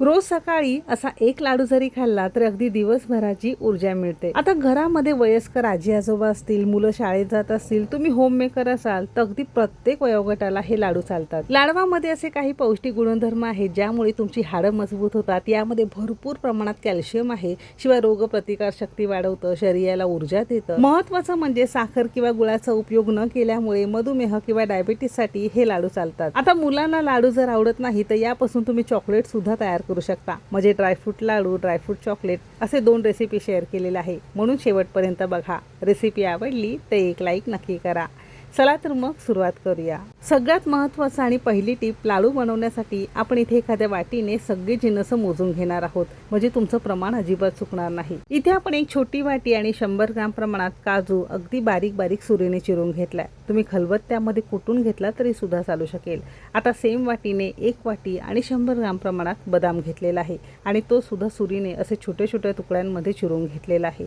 रोज सकाळी असा एक लाडू जरी खाल्ला तर अगदी दिवसभराची ऊर्जा मिळते. आता घरामध्ये वयस्कर आजी आजोबा असतील मुलं शाळेत जात असतील तुम्ही होम मेकर असाल तर अगदी प्रत्येक वयोगटाला हे लाडू चालतात. लाडवामध्ये असे काही पौष्टिक गुणधर्म आहेत ज्यामुळे तुमची हाडं मजबूत होतात. यामध्ये भरपूर प्रमाणात कॅल्शियम आहे. शिवाय रोगप्रतिकार शक्ती वाढवतं शरीराला ऊर्जा देतं. महत्वाचं म्हणजे साखर किंवा गुळाचा उपयोग न केल्यामुळे मधुमेह किंवा डायबिटीससाठी हे लाडू चालतात. आता मुलांना लाडू जर आवडत नाही तर यापासून तुम्ही चॉकलेट सुद्धा तयार करू शकता. म्हणजे ड्रायफ्रूट लाडू ड्रायफ्रूट चॉकलेट असे दोन रेसिपी शेअर केलेले आहे. म्हणून शेवटपर्यंत बघा. रेसिपी आवडली तर एक लाईक नक्की करा. चला तर मग सुरुवात करूया. सगळ्यात महत्त्वाचं आणि पहिली टीप लाडू बनवण्यासाठी आपण इथे एखाद्या वाटीने सगळी जिनसं मोजून घेणार आहोत. म्हणजे तुमचं प्रमाण अजिबात चुकणार नाही. इथे आपण एक छोटी वाटी आणि शंभर ग्राम प्रमाणात काजू अगदी बारीक बारीक सुरीने चिरून घेतलाय. तुम्ही खलबत्त्यामध्ये कुटून घेतला तरी सुद्धा चालू शकेल. आता सेम वाटीने एक वाटी आणि शंभर ग्राम प्रमाणात बदाम घेतलेला आहे. आणि तो सुद्धा सुरीने असे छोट्या छोट्या तुकड्यांमध्ये चिरून घेतलेला आहे.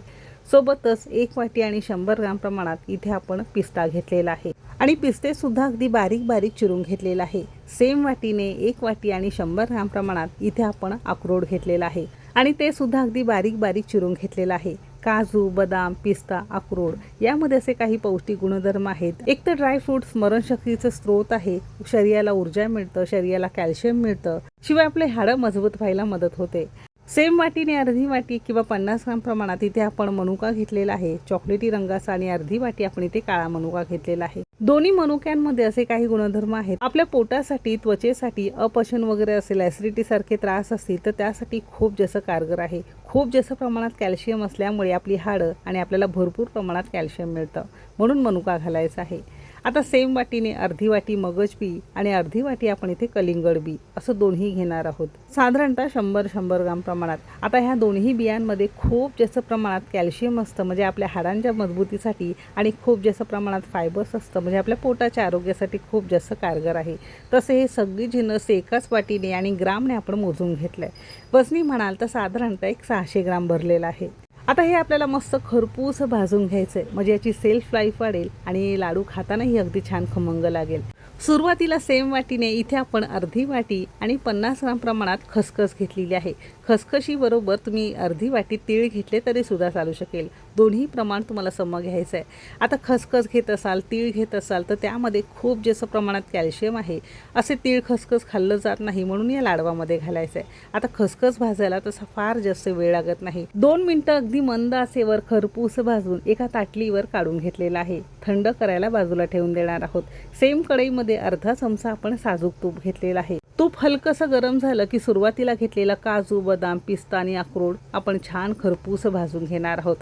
सोबतच एक वाटी आणि शंभर ग्राम प्रमाणात इथे आपण पिस्ता घेतलेला आहे. आणि पिस्ते सुद्धा अगदी बारीक बारीक चिरून घेतलेला आहे. सेम वाटीने एक वाटी आणि शंभर ग्राम प्रमाणात इथे आपण अक्रोड घेतलेला आहे. आणि ते सुद्धा अगदी बारीक बारीक चिरून घेतलेलं आहे. काजू बदाम पिस्ता अक्रोड यामध्ये असे काही पौष्टिक गुणधर्म आहेत. एक तर ड्रायफ्रूट स्मरणशक्तीचं स्रोत आहे. शरीराला ऊर्जा मिळतं शरीराला कॅल्शियम मिळतं. शिवाय आपले हाडं मजबूत व्हायला मदत होते. सेम वाटीने अर्धी वाटी किंवा पन्नास ग्राम प्रमाणात इथे आपण मनुका घेतलेला आहे. चॉकलेटी रंगाचा आणि अर्धी वाटी आपण इथे काळा मनुका घेतलेला आहे. दोन्ही मनुक्यांमध्ये असे काही गुणधर्म आहेत. आपल्या पोटासाठी त्वचेसाठी अपचन वगैरे असेल ऍसिडिटी सारखे त्रास असतील तर त्यासाठी खूप जास्त कारगर आहे. खूप जास्त प्रमाणात कॅल्शियम असल्यामुळे आपली हाडं आणि आपल्याला भरपूर प्रमाणात कॅल्शियम मिळतं. म्हणून मनुका घालायचा आहे. आता सेम वाटीने अर्धी वाटी मगज बी आणि अर्धी वाटी आपण इथे कलिंगड बी असं दोन्ही घेणार आहोत. साधारणतः शंभर शंभर ग्राम प्रमाणात. आता ह्या दोन्ही बियांमध्ये खूप जास्त प्रमाणात कॅल्शियम असतं म्हणजे आपल्या हाडांच्या मजबूतीसाठी आणि खूप जास्त प्रमाणात फायबर्स असतं म्हणजे आपल्या पोटाच्या आरोग्यासाठी खूप जास्त कारगर आहे. तसे हे सगळी जिनस एकाच वाटीने आणि ग्रामने आपण मोजून घेतलं आहे वजनी म्हणाल तर साधारणतः एक सहाशे ग्राम भरलेला आहे. आता हे आपल्याला मस्त खरपूस भाजून घ्यायचं आहे म्हणजे याची सेल्फ लाईफ वाढेल आणि लाडू खातानाही अगदी छान खमंग लागेल. सुरुवातीला सेम वाटीने इथे आपण अर्धी वाटी आणि पन्नास ग्राम प्रमाणात खसखस घेतलेली आहे. खसखशीबरोबर तुम्ही अर्धी वाटी तीळ घेतले तरी सुद्धा चालू शकेल. दोन्ही प्रमाण तुम्हाला सम घ्यायचं आहे. आता खसखस घेत असाल तीळ घेत असाल तर त्यामध्ये खूप जास्त प्रमाणात कॅल्शियम आहे. असे तीळ खसखस खाल्लं जात नाही म्हणून या लाडवामध्ये घालायचं आहे आता खसखस भाजायला तसा फार जास्त वेळ लागत नाही. दोन मिनटं अगदी मंद असेवर खरपूस भाजून एका ताटलीवर काढून घेतलेला आहे. थंड करायला बाजूला ठेवून देणार आहोत. सेम कढईमध्ये अर्धा चमचा आपण साजूक तूप घेतलेला आहे. तूप हलकंसं गरम झालं की सुरुवातीला घेतलेला काजू बदाम पिस्ता आणि अक्रोड आपण छान खरपूस भाजून घेणार आहोत.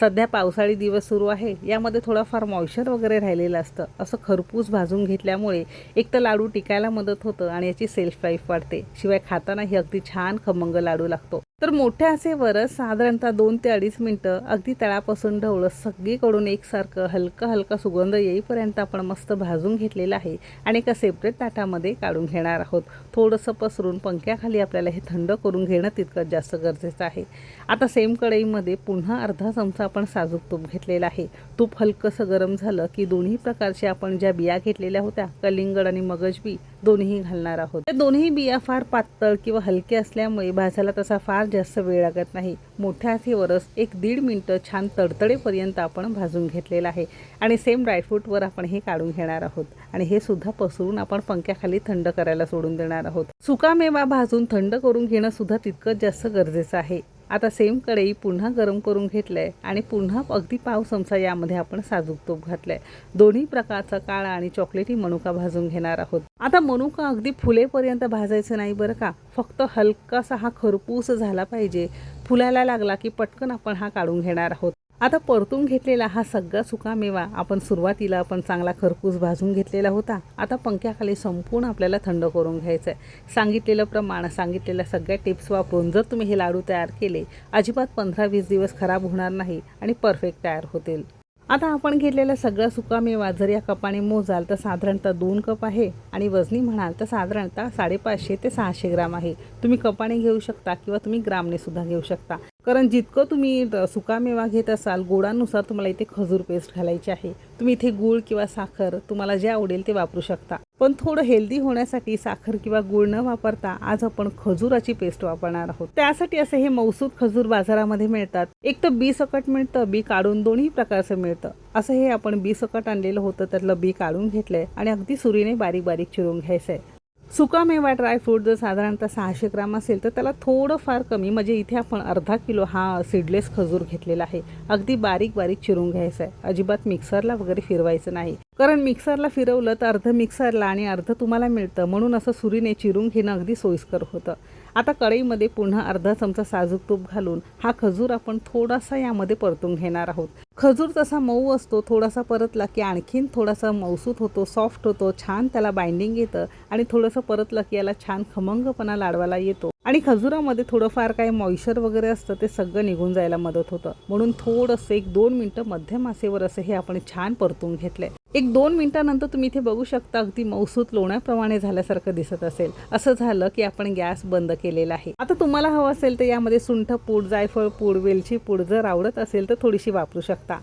सध्या पावसाळी दिवस सुरू आहे. यामध्ये थोडाफार मॉइश्चर वगैरे राहिलेलं असतं. असं खरपूस भाजून घेतल्यामुळे एक तर लाडू टिकायला मदत होतं आणि याची सेल्फ लाईफ वाढते. शिवाय खातानाही अगदी छान खमंग लाडू लागतो. तर मोठ्या असे वरस साधारणतः दोन ते अडीच मिनटं अगदी तळापासून ढवळं सगळीकडून एकसारखं हलका हलका सुगंध येईपर्यंत आपण मस्त भाजून घेतलेलं आहे आणि एका सेपरेट ताटामध्ये काढून घेणार आहोत. थोडंसं पसरून पंख्याखाली आपल्याला हे थंड करून घेणं तितकंच जास्त गरजेचं आहे. आता सेम कढईमध्ये पुन्हा अर्धा चमचा आपण साजूक तूप घेतलेला आहे. तूप हलकंसं गरम झालं की दोन्ही प्रकारचे आपण ज्या बिया घेतलेल्या होत्या कलिंगड आणि मगज बी दोन्ही घालणार आहोत. त्या दोन्ही बिया फार पातळ किंवा हलके असल्यामुळे भाजायला तसा फार जास्त वेळ लागत नाही. मोठ्या हातीवरच एक दीड मिनटं छान तडतडेपर्यंत आपण भाजून घेतलेलं आहे. आणि सेम ड्रायफ्रूटवर आपण हे काढून घेणार आहोत. आणि हे सुद्धा पसरून आपण पंख्याखाली थंड करायला सोडून देणार आहोत. सुकामेवा भाजून थंड करून घेणं सुद्धा तितकंच जास्त गरजेचं आहे. आता सेम कढई पुन्हा गरम करून घेतलं आहे आणि पुन्हा अगदी पाव चमचा यामध्ये आपण साजूक तूप आहे दोन्ही प्रकारचा काळा आणि चॉकलेटी मनुका भाजून घेणार आहोत. आता मनुका अगदी फुलेपर्यंत भाजायचं नाही बरं का? फक्त हलकासा हा खरपूस झाला पाहिजे. फुलायला लागला की पटकन आपण हा काढून घेणार आहोत. आता परतून घेतलेला हा सगळा सुका मेवा आपण सुरुवातीला आपण चांगला खरपूस भाजून घेतलेला होता. आता पंख्याखाली संपूर्ण आपल्याला थंड करून घ्यायचं आहे सांगितलेलं प्रमाण सांगितलेल्या सगळ्या टिप्स वापरून जर तुम्ही हे लाडू तयार केले अजिबात पंधरा वीस दिवस खराब होणार नाही आणि परफेक्ट तयार होतील. आता आपण घेतलेला सगळा सुकामेवा जर या कपाने मोजाल तर साधारणतः दोन कप आहे आणि वजनी म्हणाल तर साधारणतः साडेपाचशे ते सहाशे ग्राम आहे. तुम्ही कपाने घेऊ शकता किंवा तुम्ही ग्रामने सुद्धा घेऊ शकता. कारण जितकं तुम्ही सुकामेवा घेत असाल गोडानुसार तुम्हाला इथे खजूर पेस्ट घालायची आहे. तुम्ही इथे गूळ किंवा साखर तुम्हाला जे आवडेल ते वापरू शकता. पण थोडं हेल्दी होण्यासाठी साखर किंवा गुळ न वापरता आज आपण खजुराची पेस्ट वापरणार आहोत. त्यासाठी असे हे मौसूद खजूर बाजारामध्ये मिळतात. एक तर बी सकट मिळतं बी काढून दोन्ही प्रकारचं मिळतं. असं हे आपण बी सकट आणलेलं होतं त्यातलं बी काढून घेतलंय आणि अगदी सुरीने बारीक बारीक चिरून घ्यायचंय. सुकामेवा ड्रायफ्रूट जर साधारणतः सहाशे ग्राम असेल तर त्याला थोडं फार कमी म्हणजे इथे आपण अर्धा किलो हा सीडलेस खजूर घेतलेला आहे. अगदी बारीक बारीक चिरून घ्यायचं आहे. अजिबात मिक्सरला वगैरे फिरवायचं नाही. कारण मिक्सरला फिरवलं तर अर्ध मिक्सरला आणि अर्ध तुम्हाला मिळतं. म्हणून असं सुरीने चिरून घेणं अगदी सोयीस्कर होतं. आता कढईमध्ये पुन्हा अर्धा चमचा साजूक तूप घालून हा खजूर आपण थोडासा यामध्ये परतून घेणार आहोत. खजूर तसा मऊ असतो थोडासा परतला की आणखीन थोडासा मऊसूत होतो सॉफ्ट होतो छान त्याला बाइंडिंग येतं आणि थोडंसं परतलं की याला छान खमंगपणा लाडवाला येतो. आणि खजुरामध्ये थोडंफार काही मॉइश्चर वगैरे असतं ते सगळं निघून जायला मदत होतं. म्हणून थोडंसं एक दोन मिनटं मध्यम आसेवर असं हे आपण छान परतून घेतलंय. एक दोन मिनटानंतर तुम्ही इथे बघू शकता अगदी मौसूत लोण्याप्रमाणे झाल्यासारखं दिसत असेल. असं झालं की आपण गॅस बंद केलेला आहे. आता तुम्हाला हवं असेल तर यामध्ये सुंठ पूड जायफळ पूड वेलची पूड जर आवडत असेल तर थोडीशी वापरू शकता.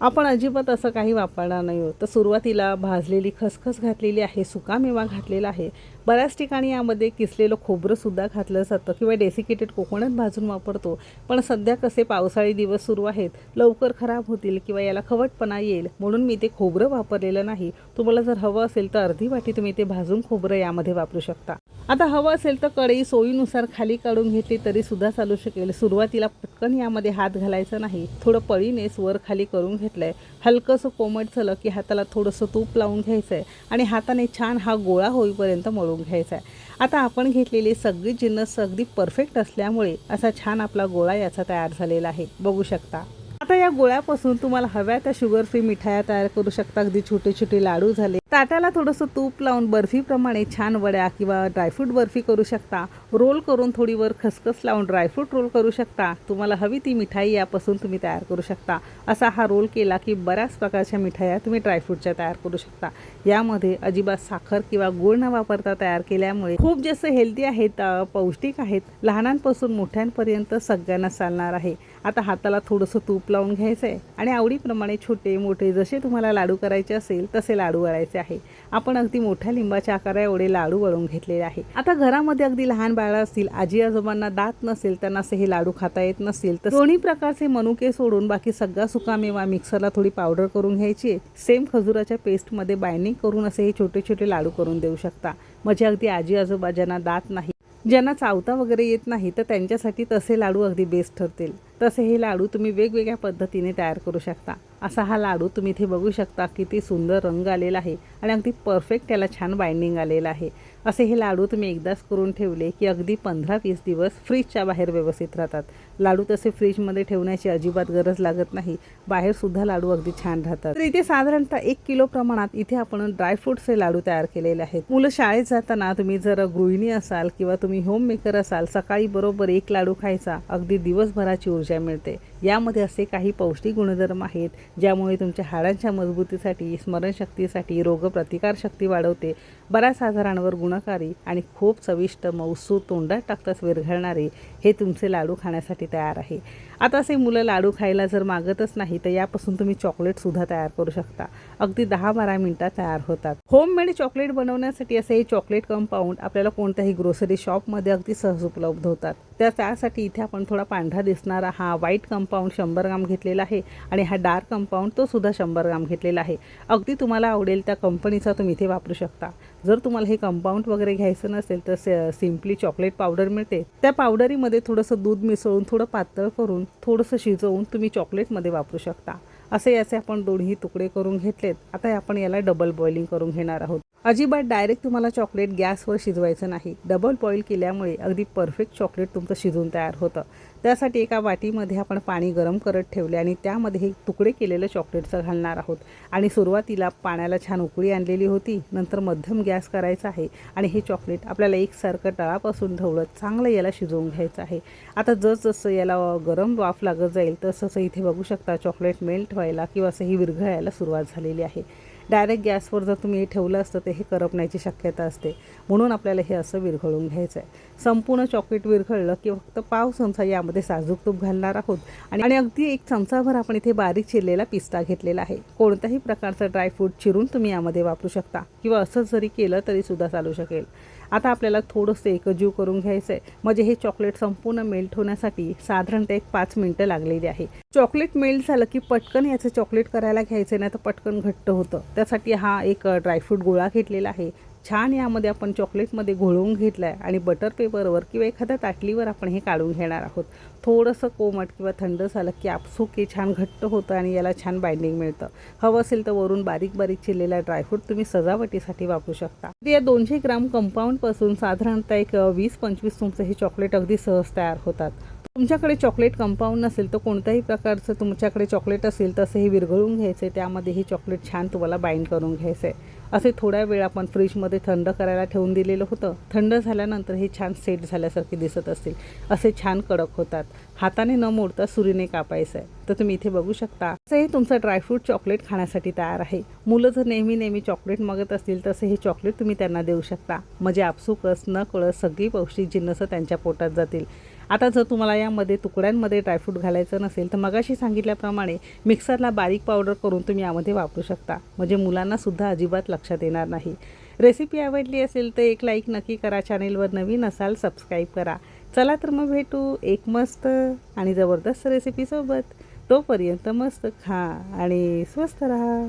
आपण अजिबात असं काही वापरणार नाही आहोत. तर सुरुवातीला भाजलेली खसखस घातलेली आहे सुकामेवा घातलेला आहे. बऱ्याच ठिकाणी यामध्ये किसलेलं खोबरंसुद्धा घातलं जातं किंवा डेसिकेटेड कोकोनट भाजून वापरतो. पण सध्या कसे पावसाळी दिवस सुरू आहेत लवकर खराब होतील किंवा याला खवटपणा येईल म्हणून मी ते खोबरं वापरलेलं नाही. तुम्हाला जर हवं असेल तर अर्धी वाटी तुम्ही ते भाजून खोबरं यामध्ये वापरू शकता. आता हवं असेल तर कढई सोयीनुसार खाली काढून घेतली तरी सुद्धा चालू शकेल. सुरुवातीला पटकन यामध्ये हात घालायचा नाही. थोडं पळीनेच वर खाली करून घेतलंय. हलकंसं कोमट झालं की हाताला थोडंसं तूप लावून घ्यायचं आहे आणि हाताने छान हा गोळा होईपर्यंत मळून घ्यायचा आहे. आता आपण घेतलेली सगळी जिन्नस अगदी परफेक्ट असल्यामुळे असा छान आपला गोळा याचा तयार झालेला आहे. बघू शकता. आता या गोळ्यापासून तुम्हाला हव्या त्या शुगर फ्री मिठाया तयार करू शकता. अगदी छोटे छोटे लाडू झाले. ताटाला थोडंसं तूप लावून बर्फीप्रमाणे छान वड्या किंवा ड्रायफ्रूट बर्फी करू शकता. रोल करून थोडी वर खसखस लावून ड्रायफ्रूट रोल करू शकता. तुम्हाला हवी ती मिठाई यापासून तुम्ही तयार करू शकता. असा हा रोल केला की बऱ्याच प्रकारच्या मिठाया तुम्ही ड्रायफ्रूटच्या तयार करू शकता. यामध्ये अजिबात साखर किंवा गुळ न वापरता तयार केल्यामुळे खूप जास्त हेल्दी आहेत पौष्टिक आहेत. लहानांपासून मोठ्यांपर्यंत सगळ्यांना चालणार आहे. आता हाताला थोडंसं तूप लावून घ्यायचं आहे आणि आवडीप्रमाणे छोटे मोठे जसे तुम्हाला लाडू करायचे असेल तसे लाडू वळायचे आहे. आपण अगदी मोठ्या लिंबाच्या आकारा एवढे लाडू वळून घेतलेले आहे. आता घरामध्ये अगदी लहान बाळा असतील आजी आजोबांना दात नसेल त्यांना असे हे लाडू खाता येत नसेल तर दोन्ही प्रकारचे मनुके सोडून बाकी सगळा सुकामेवा मिक्सरला थोडी पावडर करून घ्यायची सेम खजुराच्या पेस्टमध्ये बाइंडिंग करून असे हे छोटे छोटे लाडू करून देऊ शकता. म्हणजे अगदी आजी आजोबा ज्यांना दात नाही ज्यांना चावता वगैरे येत नाही तर त्यांच्यासाठी तसे लाडू अगदी बेस्ट ठरतील. तसे हे लाडू तुम्ही वेगवेगळ्या पद्धतीने तयार करू शकता. असा हा लाडू तुम्ही इथे बघू शकता किती सुंदर रंग आलेला आहे आणि अगदी परफेक्ट त्याला छान बाइंडिंग आलेलं आहे. असे हे लाडू तुम्ही एकदाच करून ठेवले की अगदी पंधरा वीस दिवस फ्रीजच्या बाहेर व्यवस्थित राहतात. लाडू तसे फ्रीजमध्ये ठेवण्याची अजिबात गरज लागत नाही. बाहेरसुद्धा लाडू अगदी छान राहतात. तर इथे साधारणतः एक किलो प्रमाणात इथे आपण ड्रायफ्रुट्सचे लाडू तयार केलेले आहेत. मुलं शाळेत जाताना तुम्ही जर गृहिणी असाल किंवा तुम्ही होम मेकर असाल सकाळी बरोबर एक लाडू खायचा अगदी दिवसभराची ऊर्जा मिळते. यामध्ये असे काही पौष्टिक गुणधर्म आहेत ज्यामुळे तुमच्या हाडांच्या मजबूतीसाठी स्मरणशक्तीसाठी रोगप्रतिकारशक्ती वाढवते. बऱ्याच आजारांवर गुणकारी आणि खूप चविष्ट मौसू तोंडात टाकताच विरघळणारे हे तुमचे लाडू खाण्यासाठी तयार आहे. आता असे मुलं लाडू खायला जर मागतच नाही तर यापासून तुम्ही चॉकलेटसुद्धा तयार करू शकता. अगदी दहा बारा मिनटात तयार होतात. होममेड चॉकलेट बनवण्यासाठी असे हे चॉकलेट कंपाऊंड आपल्याला कोणत्याही ग्रोसरी शॉपमध्ये अगदी सहज उपलब्ध होतात. तर त्यासाठी इथे आपण थोडा पांढरा दिसणारा हा व्हाईट कंपाऊंड शंभर ग्राम घेतलेला आहे आणि हा डार्क कंपाऊंड तो सुद्धा शंभर ग्राम घेतलेला आहे. अगदी तुम्हाला आवडेल त्या कंपनीचा तुम्ही इथे वापरू शकता. जर तुम्हाला हे कंपाऊंड वगैरे घ्यायचं नसेल तर सिम्पली चॉकलेट पावडर मिळते. त्या पावडरीमध्ये थोडंसं दूध मिसळून थोडं पातळ करून थोडंसं शिजवून तुम्ही चॉकलेटमध्ये वापरू शकता. असे याचे आपण दोन्ही तुकडे करून घेतलेत. आता आपण याला डबल बॉइलिंग करून घेणार आहोत. अजिबात डायरेक्ट तुम्हाला चॉकलेट गॅसवर शिजवायचं नाही. डबल बॉईल केल्यामुळे अगदी परफेक्ट चॉकलेट तुमचं शिजून तयार होतं. त्यासाठी एका वाटीमध्ये आपण पाणी गरम करत ठेवले आणि त्यामध्ये हे तुकडे केलेलं चॉकलेटचं घालणार आहोत. आणि सुरुवातीला पाण्याला छान उकळी आणलेली होती नंतर मध्यम गॅस करायचा आहे आणि हे चॉकलेट आपल्याला एकसारखं तळापासून ढवळत चांगलं याला शिजवून घ्यायचं आहे. आता जसजसं याला गरम वाफ लागत जाईल तसं इथे बघू शकता चॉकलेट मेल्ट व्हायला किंवा असं ही विरघळायला सुरुवात झालेली आहे. डायरेक्ट गॅसवर जर तुम्ही हे ठेवलं असतं तर हे करपण्याची शक्यता असते. म्हणून आपल्याला हे असं विरघळून घ्यायचं आहे संपूर्ण चॉकलेट विरघळलं की फक्त पाव चमचा यामध्ये साजूक तूप घालणार आहोत. आणि आणि अगदी एक चमचाभर आपण इथे बारीक चिरलेला पिस्ता घेतलेला आहे. कोणत्याही प्रकारचं ड्रायफ्रूट चिरून तुम्ही यामध्ये वापरू शकता. किंवा असंच जरी केलं तरी सुद्धा चालू शकेल. आता आपल्याला थोडंसं एकजीव करून घ्यायचं आहे म्हणजे हे चॉकलेट संपूर्ण मेल्ट होण्यासाठी साधारणतः एक पाच मिनटं लागलेली आहे. चॉकलेट मेल्ट झालं की पटकन याचं चॉकलेट करायला घ्यायचं नाही तर पटकन घट्ट होतं. त्यासाठी हा एक ड्रायफ्रूट गोळा घेतलेला आहे. छान यामध्ये आपण चॉकलेटमध्ये घोळवून घेतलं आहे आणि बटर पेपरवर किंवा एखाद्या ताटलीवर आपण हे काढून घेणार आहोत. थोडंसं कोमट किंवा थंड झालं की आपसूक हे छान घट्ट होतं आणि याला छान बाइंडिंग मिळतं. हवं असेल तर वरून बारीक बारीक चिरलेला ड्रायफ्रूट तुम्ही सजावटीसाठी वापरू शकता. या दोनशे ग्राम कंपाऊंडपासून साधारणतः एक वीस पंचवीस तुमचं हे चॉकलेट अगदी सहज तयार होतात. तुमच्याकडे चॉकलेट कंपाऊंड नसेल तर कोणत्याही प्रकारचं तुमच्याकडे चॉकलेट असेल तसं हे विरघळून घ्यायचं आहे त्यामध्ये हे चॉकलेट छान तुम्हाला बाइंड करून घ्यायचं आहे असे थोड्या वेळ आपण फ्रीजमध्ये थंड करायला ठेवून दिलेलं होतं. थंड झाल्यानंतर हे छान सेट झाल्यासारखे दिसत असतील. असे छान कडक होतात. हाताने न मोडता सुरीने कापायचं आहे. तर तुम्ही इथे बघू शकता. असं हे तुमचं ड्रायफ्रूट चॉकलेट खाण्यासाठी तयार आहे. मुलं जर नेहमी नेहमी चॉकलेट मागत असतील तसे हे चॉकलेट तुम्ही त्यांना देऊ शकता. म्हणजे आपसुकच न कळत सगळी पौष्टिक जिन्नसं त्यांच्या पोटात जातील. आता जर तुम्हाला यामध्ये तुकड्यांमध्ये ड्रायफ्रूट घालायचं नसेल तर मगाशी सांगितल्याप्रमाणे मिक्सरला बारीक पावडर करून तुम्ही यामध्ये वापरू शकता. म्हणजे मुलांनासुद्धा अजिबात लक्षात येणार नाही. रेसिपी आवडली असेल तर एक लाईक नक्की करा. चॅनेलवर नवीन असाल सबस्क्राईब करा. चला तर मग भेटू एक मस्त आणि जबरदस्त रेसिपीसोबत तोपर्यंत मस्त खा आणि स्वस्त राहा.